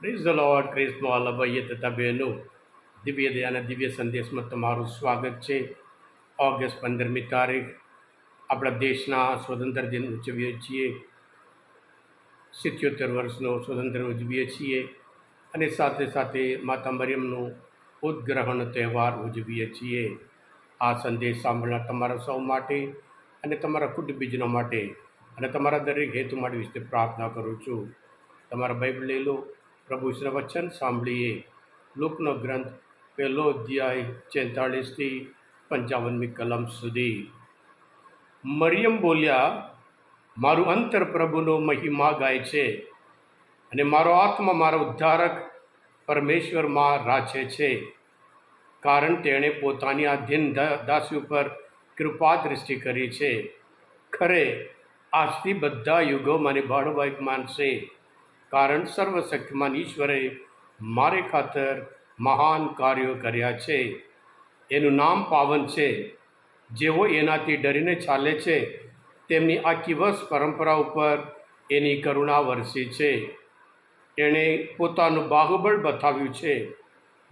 Praise the Lord ક્રિસ્મો અલભય તથા બહેનો દિવ્ય દયાના દિવ્ય સંદેશમાં તમારું સ્વાગત છે ઓગસ્ટ પંદરમી તારીખ આપણા દેશના સ્વતંત્ર દિન ઉજવીએ છીએ સિત્યોતેર વર્ષનો સ્વતંત્ર ઉજવીએ છીએ અને સાથે સાથે માતા મરિયમનું ઉદ્ગ્રહનો તહેવાર ઉજવીએ છીએ આ સંદેશ સાંભળનાર તમારા સૌ માટે અને તમારા કુટુંબીજનો માટે અને તમારા દરેક હેતુ માટે વિશે પ્રાર્થના કરું છું તમારા બાઇબલ લઈ લો પ્રભુ શ્રી વચન સાંભળીએ. લોકનો ગ્રંથ પહેલો અધ્યાય ચેતાળીસથી પંચાવનમી કલમ સુધી. મરિયમ બોલ્યા, મારું અંતર પ્રભુનો મહિમા ગાય છે અને મારો આત્મા મારો ઉદ્ધારક પરમેશ્વરમાં રાચે છે. કારણ તેણે પોતાની આધીન દાસી ઉપર કૃપા દૃષ્ટિ કરી છે. ખરે આજથી બધા યુગો મને ભાડવાઈક માનશે કારણ સર્વશક્તિમાન ઈશ્વરે મારે ખાતર મહાન કાર્યો કર્યા છે. એનું નામ પાવન છે. જેઓ એનાથી ડરીને ચાલે છે, તેમની આખી વર્ષ પરંપરા ઉપર એની કરુણા વરસી છે. એણે પોતાનું બાહુબળ બતાવ્યું છે.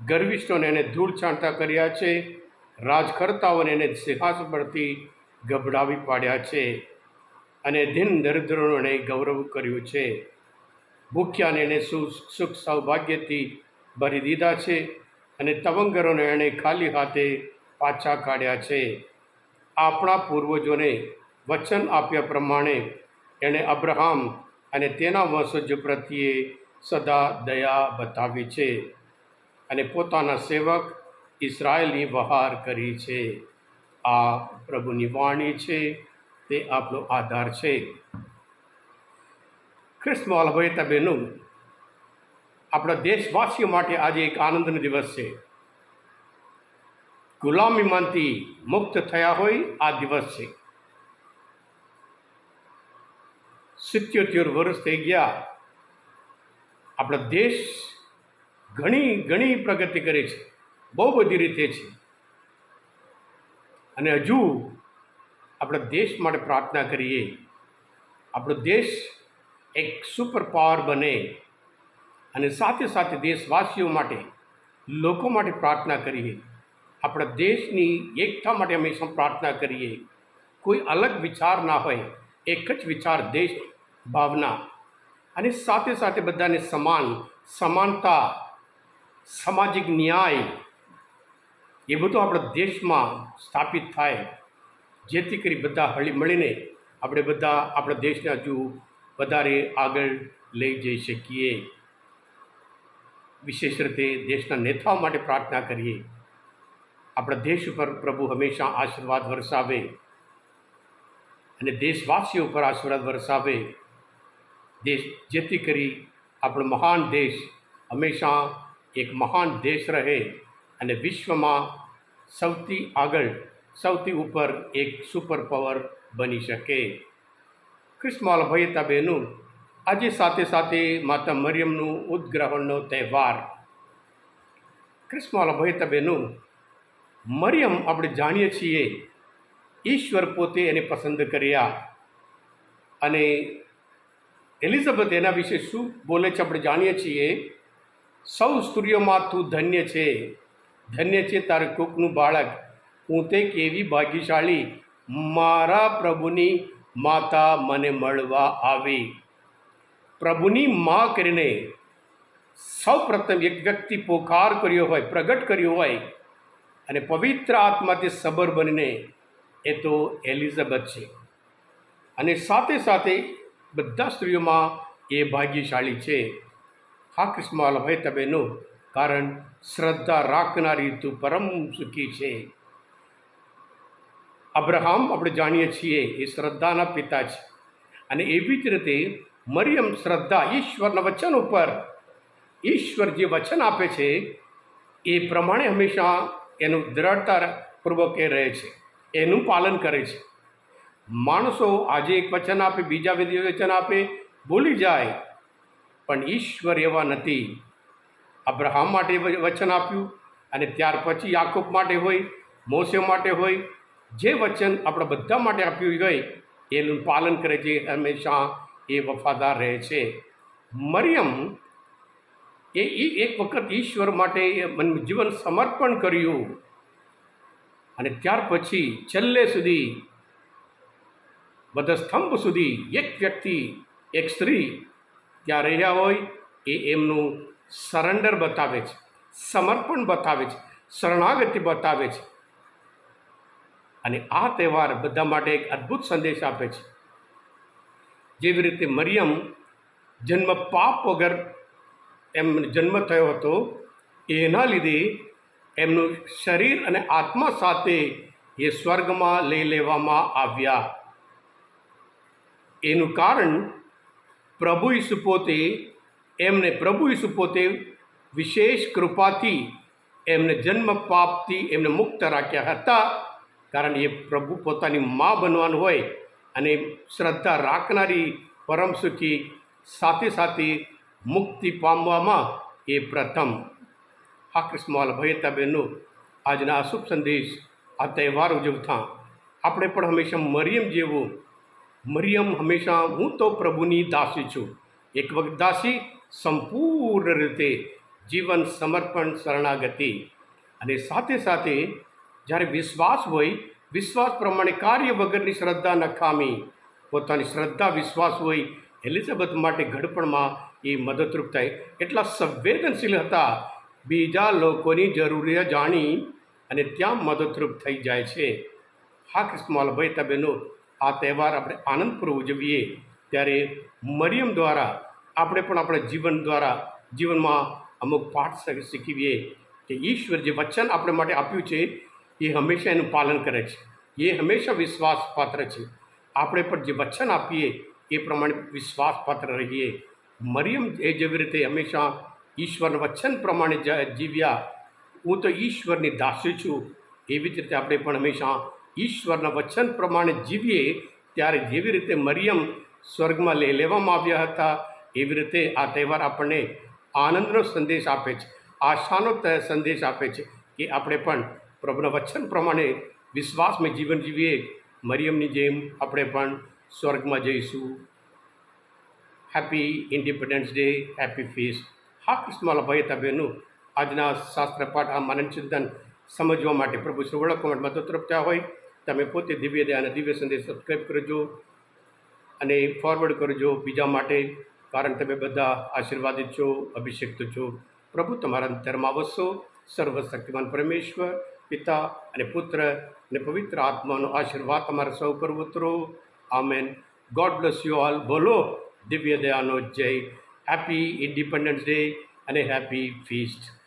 ગર્વિષ્ઠોને એણે ધૂળ છાંટા કર્યા છે. રાજકર્તાઓને એને સિંહાસ પરથી ગભડાવી પાડ્યા છે. અને દિન દરિદ્રોને ગૌરવ કર્યું છે. ભૂખ્યાને એણે સુખ સુખ સૌભાગ્યથી ભરી દીધા છે અને તવંગરોને એણે ખાલી હાથે પાછા કાઢ્યા છે. આપણા પૂર્વજોને વચન આપ્યા પ્રમાણે એણે અબ્રહામ અને તેના વંશજ પ્રત્યે સદા દયા બતાવી છે અને પોતાના સેવક ઇસરાયેલની વહાર કરી છે. આ પ્રભુની વાણી છે, તે આપણો આધાર છે. ખ્રિસ્મોલ હોય તબેનું આપણા દેશવાસીઓ માટે આજે એક આનંદનો દિવસ છે. ગુલામીમાંથી મુક્ત થયા હોય આ દિવસ છે. સિત્યોતેર વર્ષ થઈ ગયા. આપણા દેશ ઘણી ઘણી પ્રગતિ કરે છે. બહુ બધી રીતે છે. અને હજુ આપણા દેશ માટે પ્રાર્થના કરીએ. આપણો દેશ એક સુપર પાવર બને અને સાથે સાથે દેશવાસીઓ માટે, લોકો માટે પ્રાર્થના કરીએ. આપણા દેશની એકતા માટે હંમેશા પ્રાર્થના કરીએ. કોઈ અલગ વિચાર ના હોય, એક જ વિચાર દેશ, ભાવના અને સાથે સાથે બધાને સમાન, સમાનતા, સામાજિક ન્યાય એ બધું આપણા દેશમાં સ્થાપિત થાય. જેથી કરી બધા હળી મળીને આપણે બધા આપણા દેશને હજુ વધારે આગળ લઈ જઈ શકીએ. વિશેષ રીતે દેશના નેતાઓ માટે પ્રાર્થના કરીએ. આપણા દેશ ઉપર પ્રભુ હંમેશા આશીર્વાદ વરસાવે અને દેશવાસીઓ ઉપર આશીર્વાદ વરસાવે. દેશ જેથી કરી આપણો મહાન દેશ હંમેશા એક મહાન દેશ રહે અને વિશ્વમાં સૌથી આગળ, સૌથી ઉપર એક સુપર પાવર બની શકે. ક્રિસ્માલ ભયતા બહેનું આજે સાથે સાથે માતા મરિયમનું ઉદ્ગ્રહણનો તહેવાર. ક્રિસ્માલ ભયતા બહેનું મરિયમ આપણે જાણીએ છીએ ઈશ્વર પોતે એને પસંદ કર્યા. અને એલિઝાબેથ એના વિશે શું બોલે છે આપણે જાણીએ છીએ? સૌ સ્ત્રીઓમાં તું ધન્ય છે. ધન્ય છે તારે કુકનું બાળક. હું તે કેવી ભાગ્યશાળી? મારા પ્રભુની માતા મને મળવા આવી. પ્રભુની મા કરીને સૌ પ્રથમ એક વ્યક્તિ પોકાર કર્યો હોય, પ્રગટ કર્યો હોય અને પવિત્ર આત્માથી સબર બનીને એ તો એલિઝાબેથ છે. અને સાથે સાથે બધા સ્ત્રીઓમાં એ ભાગ્યશાળી છે. હા, કૃષ્ણ, ભાઈ, તબેનું, કારણ શ્રદ્ધા રાખનારી તું પરમ સુખી છે. અબ્રહામ આપણે જાણીએ છીએ એ શ્રદ્ધાના પિતા છે અને એવી જ રીતે મરિયમ શ્રદ્ધા ઈશ્વરના વચન ઉપર ઈશ્વર જે વચન આપે છે, એ પ્રમાણે હંમેશા એનું દ્રઢતાપૂર્વક એ રહે છે, એનું પાલન કરે છે. માણસો આજે એક વચન આપે, બીજા વચન આપે, ભૂલી જાય. પણ ઈશ્વર એવા નથી. અબ્રહામ માટે વચન આપ્યું અને ત્યાર પછી યાકૂબ માટે હોય મોસે માટે હોય જે વચન આપણા બધા માટે આપ્યું હોય, એનું પાલન કરે છે, હંમેશા એ વફાદાર રહે છે. મરિયમ એ એક વખત ઈશ્વર માટે જીવન સમર્પણ કર્યું. અને ત્યાર પછી છેલ્લે સુધી વધસ્તંભ સુધી એક વ્યક્તિ, એક સ્ત્રી ત્યાં રહ્યા હોય, એ એમનું સરેન્ડર બતાવે છે, સમર્પણ બતાવે છે, શરણાગતિ બતાવે છે. અને આ તહેવાર બધા માટે એક અદ્ભુત સંદેશ આપે છે. જેવી રીતે મરિયમ જન્મ પાપ વગર એમ જન્મ થયો હતો, એના લીધે એમનું શરીર અને આત્મા સાથે એ સ્વર્ગમાં લઈ લેવામાં આવ્યા. એનું કારણ પ્રભુ ઈસુ પોતે, એમને પ્રભુ ઈસુ પોતે વિશેષ કૃપાથી એમને જન્મ પાપથી એમને મુક્ત રાખ્યા હતા. કારણ એ પ્રભુ પોતાની મા બનવાનું હોય અને શ્રદ્ધા રાખનારી પરમ સુખી સાથે સાથે મુક્તિ પામવામાં એ પ્રથમ. આ કૃષ્ણવાલ ભયતા બહેનો આજના આ શુભ સંદેશ, આ તહેવાર ઉજવતા આપણે પણ હંમેશા મરિયમ જેવું, મરિયમ હંમેશા હું તો પ્રભુની દાસી છું. એક વખત દાસી સંપૂર્ણ રીતે જીવન સમર્પણ શરણાગતિ અને સાથે સાથે જ્યારે વિશ્વાસ હોય, વિશ્વાસ પ્રમાણે કાર્ય વગરની શ્રદ્ધા નખામી. પોતાની શ્રદ્ધા, વિશ્વાસ હોય, એલિઝાબેથ માટે ઘડપણમાં એ મદદરૂપ થાય. એટલા સંવેદનશીલ હતા. બીજા લોકોની જરૂરિયાત જાણી અને ત્યાં મદદરૂપ થઈ જાય છે. હા ક્રિસ્મલ ભાઈ તબેનો આ તહેવાર આપણે આનંદપૂર્વક ઉજવીએ. ત્યારે મરિયમ દ્વારા, આપણે પણ આપણા જીવન દ્વારા, જીવનમાં અમુક પાઠ શીખ- શીખવીએ કે ઈશ્વર જે વચન આપણે માટે આપ્યું છે એ હંમેશા એનું પાલન કરે છે. એ હંમેશા વિશ્વાસપાત્ર છે. આપણે પણ જે વચન આપીએ, એ પ્રમાણે વિશ્વાસપાત્ર રહીએ. મરિયમ એ જેવી રીતે હંમેશા ઈશ્વરના વચન પ્રમાણે જીવ્યા. હું તો ઈશ્વરની દાસી છું. એવી જ રીતે આપણે પણ હંમેશા ઈશ્વરના વચન પ્રમાણે જીવીએ, ત્યારે જેવી રીતે મરિયમ સ્વર્ગમાં લઈ લેવામાં આવ્યા હતા, એવી રીતે આ તહેવાર આપણને આનંદનો સંદેશ આપે છે. આશાનો સંદેશ આપે છે કે આપણે પણ પ્રભુના વચન પ્રમાણે વિશ્વાસમાં જીવન જીવીએ. મરિયમની જેમ આપણે પણ સ્વર્ગમાં જઈશું. Happy independence day happy feast હા, કૃષ્ણમાલા ભાઈ તબેનું આજના શાસ્ત્ર પાઠ આ માનન ચિંતન સમજવા માટે પ્રભુ શ્રી મદદ તરફતા હોય. તમે પોતે દિવ્ય દયા અને દિવ્ય સંદેશ સબસ્ક્રાઈબ કરજો અને ફોરવર્ડ કરજો બીજા માટે, કારણ તમે બધા આશીર્વાદિત છો અભિષેક છો. પ્રભુ તમારા અંતરમાં વસો. સર્વશક્તિમાન પરમેશ્વર પિતા અને પુત્ર અને પવિત્ર આત્માનો આશીર્વાદ તમારા સૌ પર ઉતરો. Amen. God bless you all બોલો. દિવ્ય દયાનો જય. હેપી ઇન્ડિપેન્ડન્સ ડે અને હેપી ફીસ્ટ